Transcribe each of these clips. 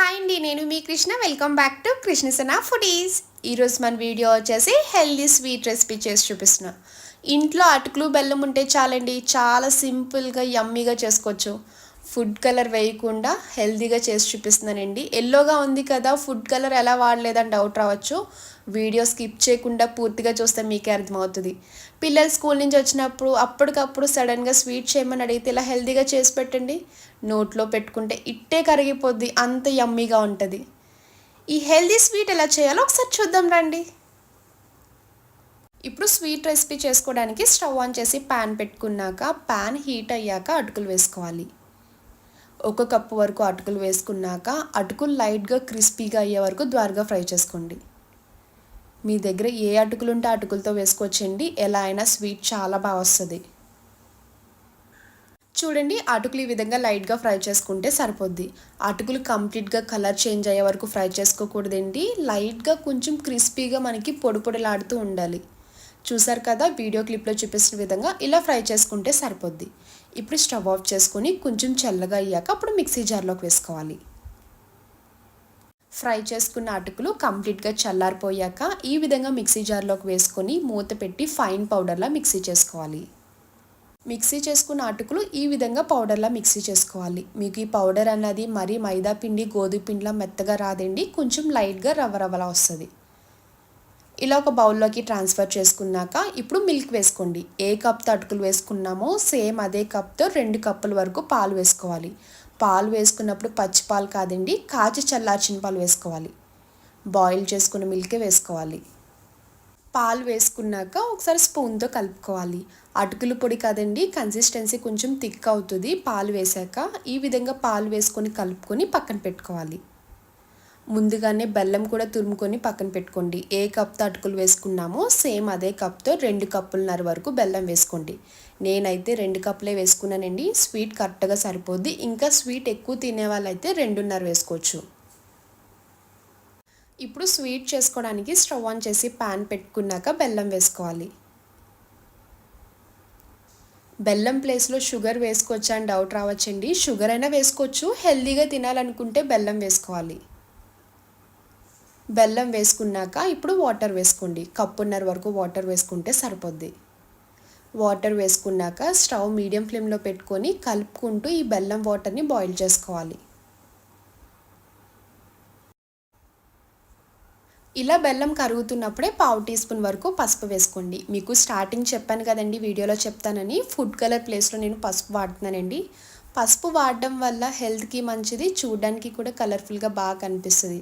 Hi అండి నేను మీ Krishna. Welcome back to Krishnasana foodies ఈరోజు మన వీడియో వచ్చేసి హెల్దీ స్వీట్ రెసిపీ చేసి చూపిస్తున్నా. ఇంట్లో అటుకులు బెల్లం ఉంటే చాలండి చాలా సింపుల్గా యమ్మీగా చేసుకోవచ్చు. ఫుడ్ కలర్ వేయకుండా హెల్దీగా చేసి చూపిస్తున్నానండి. ఎల్లోగా ఉంది కదా ఫుడ్ కలర్ ఎలా వాడలేదని డౌట్ రావచ్చు. వీడియో స్కిప్ చేయకుండా పూర్తిగా చూస్తే మీకే అర్థమవుతుంది. పిల్లలు స్కూల్ నుంచి వచ్చినప్పుడు అప్పటికప్పుడు సడన్గా స్వీట్ చేయమని అడిగితే ఇలా హెల్దీగా చేసి పెట్టండి. నోట్లో పెట్టుకుంటే ఇట్టే కరిగిపోద్ది అంత యమ్మీగా ఉంటుంది. ఈ హెల్దీ స్వీట్ ఎలా చేయాలో ఒకసారి చూద్దాం రండి. ఇప్పుడు స్వీట్ రెసిపీ చేసుకోవడానికి స్టవ్ ఆన్ చేసి ప్యాన్ పెట్టుకున్నాక ప్యాన్ హీట్ అయ్యాక అటుకులు వేసుకోవాలి. ఒక కప్పు వరకు అటుకులు వేసుకున్నాక అటుకులు లైట్గా క్రిస్పీగా అయ్యే వరకు ద్వారగా ఫ్రై చేసుకోండి. మీ దగ్గర ఏ అటుకులు ఉంటే అటుకులతో వేసుకోవచ్చండి. ఎలా అయినా స్వీట్ చాలా బాగా వస్తుంది. చూడండి అటుకులు ఈ విధంగా లైట్గా ఫ్రై చేసుకుంటే సరిపోద్ది. అటుకులు కంప్లీట్గా కలర్ చేంజ్ అయ్యే వరకు ఫ్రై చేసుకోకూడదండి. లైట్గా కొంచెం క్రిస్పీగా మనకి పొడి పొడిలాడుతూ ఉండాలి. చూసారు కదా వీడియో క్లిప్లో చూపిస్తున్న విధంగా ఇలా ఫ్రై చేసుకుంటే సరిపోద్ది. ఇప్పుడు స్టవ్ ఆఫ్ చేసుకొని కొంచెం చల్లగా అయ్యాక అప్పుడు మిక్సీ జార్లోకి వేసుకోవాలి. ఫ్రై చేసుకున్న అటుకులు కంప్లీట్గా చల్లారిపోయాక ఈ విధంగా మిక్సీ జార్లోకి వేసుకొని మూత పెట్టి ఫైన్ పౌడర్లా మిక్సీ చేసుకోవాలి. మిక్సీ చేసుకున్న అటుకులు ఈ విధంగా పౌడర్లా మిక్సీ చేసుకోవాలి. మీకు ఈ పౌడర్ అన్నది మరీ మైదా పిండి గోధుమ పిండిలా మెత్తగా రాదండి కొంచెం లైట్గా రవ్వ రవ్వలా వస్తుంది. ఇలా ఒక బౌల్లోకి ట్రాన్స్ఫర్ చేసుకున్నాక ఇప్పుడు మిల్క్ వేసుకోండి. ఏ కప్తో అటుకులు వేసుకున్నామో సేమ్ అదే కప్తో రెండు కప్పుల వరకు పాలు వేసుకోవాలి. పాలు వేసుకున్నప్పుడు పచ్చి పాలు కాదండి కాచి చల్లార్చిన పాలు వేసుకోవాలి. బాయిల్ చేసుకున్న మిల్కే వేసుకోవాలి. పాలు వేసుకున్నాక ఒకసారి స్పూన్తో కలుపుకోవాలి. అటుకులు పొడి కాదండి కన్సిస్టెన్సీ కొంచెం థిక్ అవుతుంది. పాలు వేసాక ఈ విధంగా పాలు వేసుకొని కలుపుకొని పక్కన పెట్టుకోవాలి. ముందుగానే బెల్లం కూడా తురుముకొని పక్కన పెట్టుకోండి. ఏ కప్తో అటుకులు వేసుకున్నామో సేమ్ అదే కప్తో రెండు కప్పులన్నర వరకు బెల్లం వేసుకోండి. నేనైతే రెండు కప్పులే వేసుకున్నానండి. స్వీట్ కరెక్ట్గా సరిపోద్ది. ఇంకా స్వీట్ ఎక్కువ తినే వాళ్ళైతే రెండున్నర వేసుకోవచ్చు. ఇప్పుడు స్వీట్ చేసుకోవడానికి స్టవ్ ఆన్ చేసి ప్యాన్ పెట్టుకున్నాక బెల్లం వేసుకోవాలి. బెల్లం ప్లేస్లో షుగర్ వేసుకోవచ్చా అని డౌట్ రావచ్చండి. షుగర్ అయినా వేసుకోవచ్చు. హెల్తీగా తినాలనుకుంటే బెల్లం వేసుకోవాలి. బెల్లం వేసుకున్నాక ఇప్పుడు వాటర్ వేసుకోండి. కప్పున్నర వరకు వాటర్ వేసుకుంటే సరిపోద్ది. వాటర్ వేసుకున్నాక స్టవ్ మీడియం ఫ్లేమ్లో పెట్టుకొని కలుపుకుంటూ ఈ బెల్లం వాటర్ని బాయిల్ చేసుకోవాలి. ఇలా బెల్లం కరుగుతున్నప్పుడే పావు టీ స్పూన్ వరకు పసుపు వేసుకోండి. మీకు స్టార్టింగ్ చెప్పాను కదండి వీడియోలో చెప్తానని. ఫుడ్ కలర్ ప్లేస్లో నేను పసుపు వాడుతున్నానండి. పసుపు వాడడం వల్ల హెల్త్కి మంచిది చూడడానికి కూడా కలర్ఫుల్గా బాగా కనిపిస్తుంది.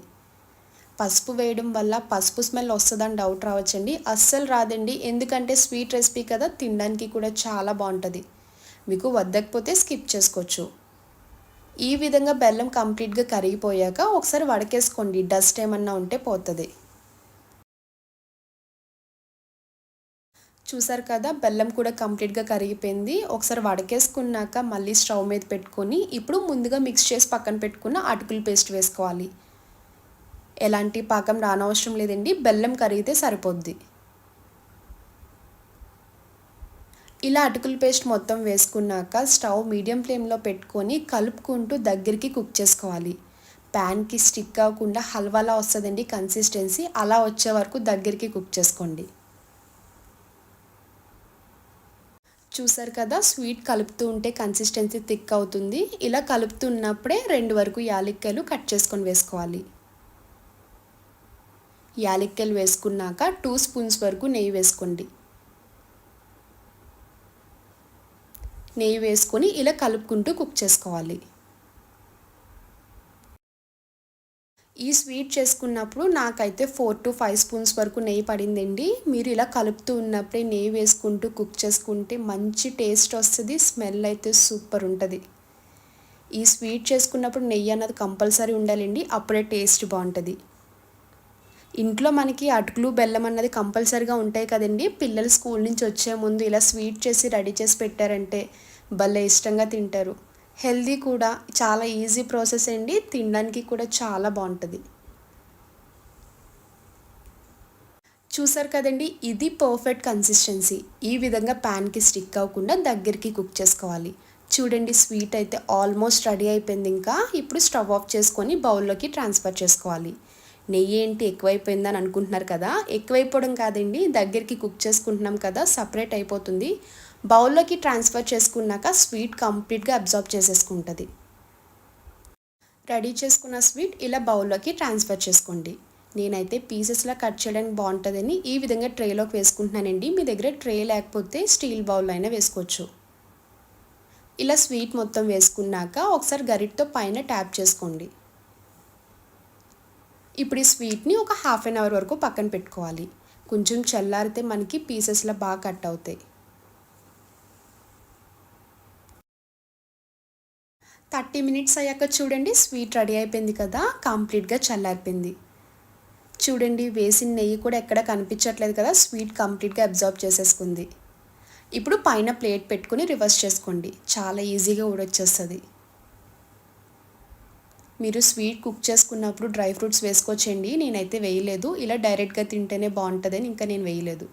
పసుపు వేయడం వల్ల పసుపు స్మెల్ వస్తుందని డౌట్ రావచ్చండి. అస్సలు రాదండి. ఎందుకంటే స్వీట్ రెసిపీ కదా తినడానికి కూడా చాలా బాగుంటుంది. మీకు వద్దకపోతే స్కిప్ చేసుకోవచ్చు. ఈ విధంగా బెల్లం కంప్లీట్గా కరిగిపోయాక ఒకసారి వడకేసుకోండి. డస్ట్ ఏమన్నా ఉంటే పోతుంది. చూసారు కదా బెల్లం కూడా కంప్లీట్గా కరిగిపోయింది. ఒకసారి వడకేసుకున్నాక మళ్ళీ స్టవ్ మీద పెట్టుకొని ఇప్పుడు ముందుగా మిక్స్ చేసి పక్కన పెట్టుకున్న అటుకులు పేస్ట్ వేసుకోవాలి. ఎలాంటి పాకం రానవసరం లేదండి. బెల్లం కరిగితే సరిపోద్ది. ఇలా అటుకుల పేస్ట్ మొత్తం వేసుకున్నాక స్టవ్ మీడియం ఫ్లేమ్లో పెట్టుకొని కలుపుకుంటూ దగ్గరికి కుక్ చేసుకోవాలి. ప్యాన్కి స్టిక్ అవ్వకుండా హల్వాలా వస్తుందండి కన్సిస్టెన్సీ. అలా వచ్చే వరకు దగ్గరికి కుక్ చేసుకోండి. చూసారు కదా స్వీట్ కలుపుతూ ఉంటే కన్సిస్టెన్సీ థిక్ అవుతుంది. ఇలా కలుపుతున్నప్పుడే రెండు వరకు యాలక్కాయలు కట్ చేసుకొని వేసుకోవాలి. యాలక్కలు వేసుకున్నాక టూ స్పూన్స్ వరకు నెయ్యి వేసుకోండి. నెయ్యి వేసుకొని ఇలా కలుపుకుంటూ కుక్ చేసుకోవాలి. ఈ స్వీట్ చేసుకున్నప్పుడు నాకైతే ఫోర్ టు ఫైవ్ స్పూన్స్ వరకు నెయ్యి పడిందండి. మీరు ఇలా కలుపుతూ ఉన్నప్పుడే నెయ్యి వేసుకుంటూ కుక్ చేసుకుంటే మంచి టేస్ట్ వస్తుంది స్మెల్ అయితే సూపర్ ఉంటుంది. ఈ స్వీట్ చేసుకున్నప్పుడు నెయ్యి అన్నది కంపల్సరీ ఉండాలండి అప్పుడే టేస్ట్ బాగుంటుంది. ఇంట్లో మనకి అటుకులు బెల్లం అన్నది కంపల్సరిగా ఉంటాయి కదండి. పిల్లలు స్కూల్ నుంచి వచ్చే ముందు ఇలా స్వీట్ చేసి రెడీ చేసి పెట్టారంటే భలే ఇష్టంగా తింటారు. హెల్దీ కూడా చాలా ఈజీ ప్రాసెస్ అండి. తినడానికి కూడా చాలా బాగుంటుంది. చూసారు కదండి ఇది పర్ఫెక్ట్ కన్సిస్టెన్సీ. ఈ విధంగా ప్యాన్కి స్టిక్ అవ్వకుండా దగ్గరికి కుక్ చేసుకోవాలి. చూడండి స్వీట్ అయితే ఆల్మోస్ట్ రెడీ అయిపోయింది ఇంకా. ఇప్పుడు స్టవ్ ఆఫ్ చేసుకొని బౌల్లోకి ట్రాన్స్ఫర్ చేసుకోవాలి. నెయ్యి ఏంటి ఎక్కువైపోయిందని అనుకుంటున్నారు కదా? ఎక్కువైపోవడం కాదండి దగ్గరికి కుక్ చేసుకుంటున్నాం కదా సపరేట్ అయిపోతుంది. బౌల్లోకి ట్రాన్స్ఫర్ చేసుకున్నాక స్వీట్ కంప్లీట్గా అబ్జార్బ్ చేసేసుకుంటుంది. రెడీ చేసుకున్న స్వీట్ ఇలా బౌల్లోకి ట్రాన్స్ఫర్ చేసుకోండి. నేనైతే పీసెస్లా కట్ చేయడానికి బాగుంటుందని ఈ విధంగా ట్రేలోకి వేసుకుంటున్నానండి. మీ దగ్గర ట్రే లేకపోతే స్టీల్ బౌల్ అయినా వేసుకోవచ్చు. ఇలా స్వీట్ మొత్తం వేసుకున్నాక ఒకసారి గరిటతో పైన ట్యాప్ చేసుకోండి. ఇప్పుడు ఈ స్వీట్ని ఒక హాఫ్ అన్ అవర్ వరకు పక్కన పెట్టుకోవాలి. కొంచెం చల్లారితే మనకి పీసెస్లో బాగా కట్ అవుతాయి. థర్టీ మినిట్స్ అయ్యాక చూడండి స్వీట్ రెడీ అయిపోయింది కదా కంప్లీట్గా చల్లారిపోయింది. చూడండి వేసిన నెయ్యి కూడా ఎక్కడ కనిపించట్లేదు కదా స్వీట్ కంప్లీట్గా అబ్జర్వ్ చేసేసుకుంది. ఇప్పుడు పైన ప్లేట్ పెట్టుకుని రివర్స్ చేసుకోండి. చాలా ఈజీగా ఊడొచ్చేస్తుంది. మీరు స్వీట్ కుక్ చేసుకున్నప్పుడు డ్రై ఫ్రూట్స్ వేసుకోవచ్చండి. నేనైతే వేయలేదు. ఇలా డైరెక్ట్గా తింటేనే బాగుంటుందని ఇంకా నేను వేయలేదు.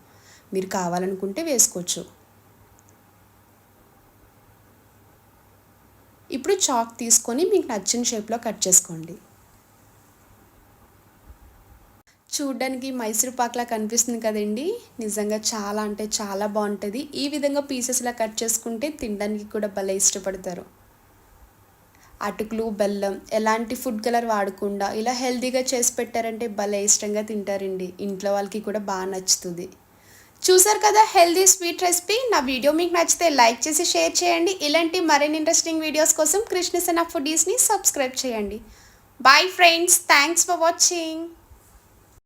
మీరు కావాలనుకుంటే వేసుకోవచ్చు. ఇప్పుడు చాక్ తీసుకొని మీకు నచ్చిన షేప్లో కట్ చేసుకోండి. చూడ్డానికి మైసూరుపాక్లా కనిపిస్తుంది కదండి. నిజంగా చాలా అంటే చాలా బాగుంటుంది. ఈ విధంగా పీసెస్లా కట్ చేసుకుంటే తినడానికి కూడా భలే ఇష్టపడతారు. అటుకులు బెల్లం ఎలాంటి ఫుడ్ కలర్ వాడకుండా ఇలా హెల్తీగా చేసి పెట్టారంటే భలే ఇష్టంగా తింటారండి. ఇంట్లో వాళ్ళకి కూడా బాగా నచ్చుతుంది. చూసారు కదా హెల్దీ స్వీట్ రెసిపీ? నా వీడియో మీకు నచ్చితే లైక్ చేసి షేర్ చేయండి. ఇలాంటి మరిన్ని ఇంట్రెస్టింగ్ వీడియోస్ కోసం కృష్ణసన ఫుడీస్ని సబ్స్క్రైబ్ చేయండి. Bye friends thanks for watching